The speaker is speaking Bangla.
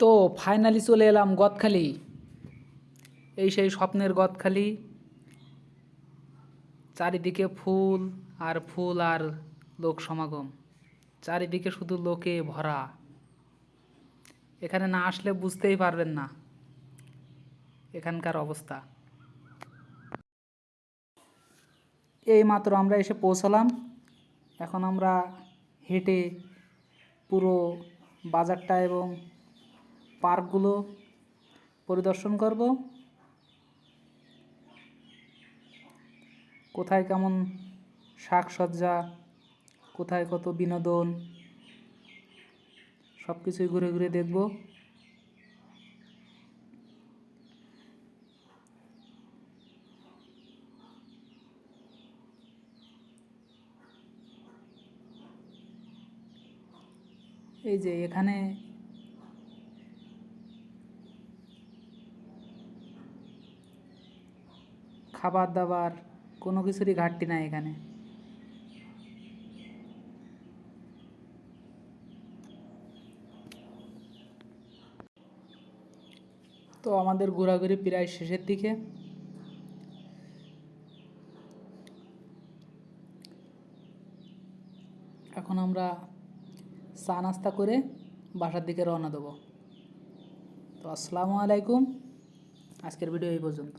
তো ফাইনালি চলে এলাম গদখালি। এই সেই স্বপ্নের গদখালি। চারিদিকে ফুল আর ফুল আর লোক সমাগম। চারিদিকে শুধু লোকে ভরা। এখানে না আসলে বুঝতেই পারবেন না এখানকার অবস্থা। এই মাত্র আমরা এসে পৌঁছালাম। এখন আমরা হেঁটে পুরো বাজারটা এবং পার্কগুলো পরিদর্শন করব। কোথায় কেমন শাকসজ্জা, কোথায় কত বিনোদন সব কিছুই ঘুরে ঘুরে দেখব। এই যে এখানে খাবার দাবার কোনো কিছুরই ঘাটতি নাই এখানে। তো আমাদের ঘোরাঘুরি প্রায় শেষের দিকে। এখন আমরা চা নাস্তা করে বাসার দিকে রওনা দেবো। তো আসসালামু আলাইকুম। আজকের ভিডিও এই পর্যন্ত।